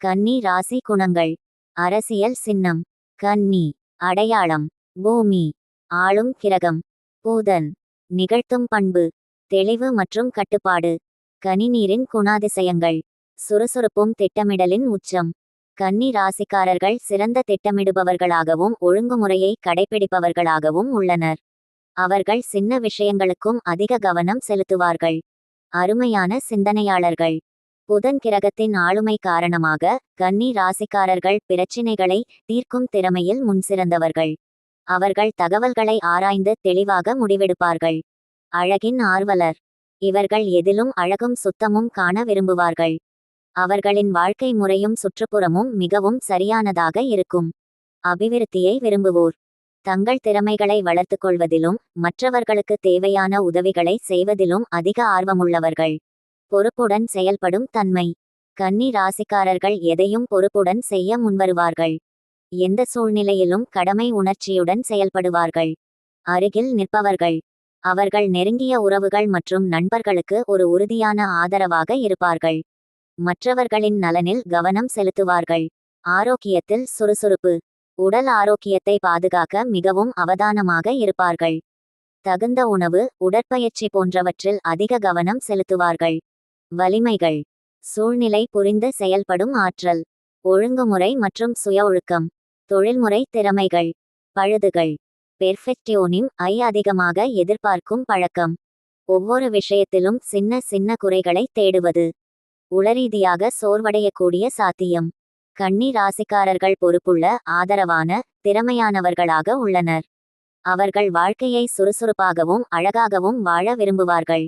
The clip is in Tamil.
கன்னி ராசி குணங்கள். அரசியல் சின்னம். கன்னி. அடையாளம். பூமி. ஆளும் கிரகம். பூதன். நிகழ்த்தும் பண்பு. தெளிவு மற்றும் கட்டுப்பாடு. கனிநீரின் குணாதிசயங்கள். சுறுசுறுப்பும் திட்டமிடலின் உச்சம். கன்னி ராசிக்காரர்கள் சிறந்த திட்டமிடுபவர்களாகவும் ஒழுங்குமுறையை கடைபிடிப்பவர்களாகவும் உள்ளனர். அவர்கள் சின்ன விஷயங்களுக்கும் அதிக கவனம் செலுத்துவார்கள். அருமையான சிந்தனையாளர்கள். புதன் கிரகத்தின் ஆளுமை காரணமாக கன்னி ராசிக்காரர்கள் பிரச்சினைகளை தீர்க்கும் திறமையில் முன்சிறந்தவர்கள் அவர்கள் தகவல்களை ஆராய்ந்து தெளிவாக முடிவெடுப்பார்கள். அழகின் ஆர்வலர். இவர்கள் எதிலும் அழகும் சுத்தமும் காண விரும்புவார்கள். அவர்களின் வாழ்க்கை முறையும் சுற்றுப்புறமும் மிகவும் சரியானதாக இருக்கும். அபிவிருத்தியை விரும்புவோர். தங்கள் திறமைகளை வளர்த்துக் கொள்வதிலும் மற்றவர்களுக்கு தேவையான உதவிகளை செய்வதிலும் அதிக ஆர்வமுள்ளவர்கள். பொறுப்புடன் செயல்படும் தன்மை. கன்னி ராசிக்காரர்கள் எதையும் பொறுப்புடன் செய்ய முன்வருவார்கள். எந்த சூழ்நிலையிலும் கடமை உணர்ச்சியுடன் செயல்படுவார்கள். அருகில் நிற்பவர்கள். அவர்கள் நெருங்கிய உறவுகள் மற்றும் நண்பர்களுக்கு ஒரு உறுதியான ஆதரவாக இருப்பார்கள். மற்றவர்களின் நலனில் கவனம் செலுத்துவார்கள். ஆரோக்கியத்தில் சுறுசுறுப்பு. உடல் ஆரோக்கியத்தை பாதுகாக்க மிகவும் அவதானமாக இருப்பார்கள். தகுந்த உணவு உடற்பயிற்சி போன்றவற்றில் அதிக கவனம் செலுத்துவார்கள். வலிமைகள். சூழ்நிலை புரிந்து செயல்படும் ஆற்றல். ஒழுங்குமுறை மற்றும் சுய ஒழுக்கம் தொழில்முறை திறமைகள். பழுதுகள். பெர்ஃபெக்டியோனிம் ஐ அதிகமாக எதிர்பார்க்கும் பழக்கம். ஒவ்வொரு விஷயத்திலும் சின்ன சின்ன குறைகளை தேடுவது. உளரீதியாக சோர்வடையக்கூடிய சாத்தியம். கன்னி ராசிக்காரர்கள் பொறுப்புள்ள ஆதரவான திறமையானவர்களாக உள்ளனர். அவர்கள் வாழ்க்கையை சுறுசுறுப்பாகவும் அழகாகவும் வாழ விரும்புவார்கள்.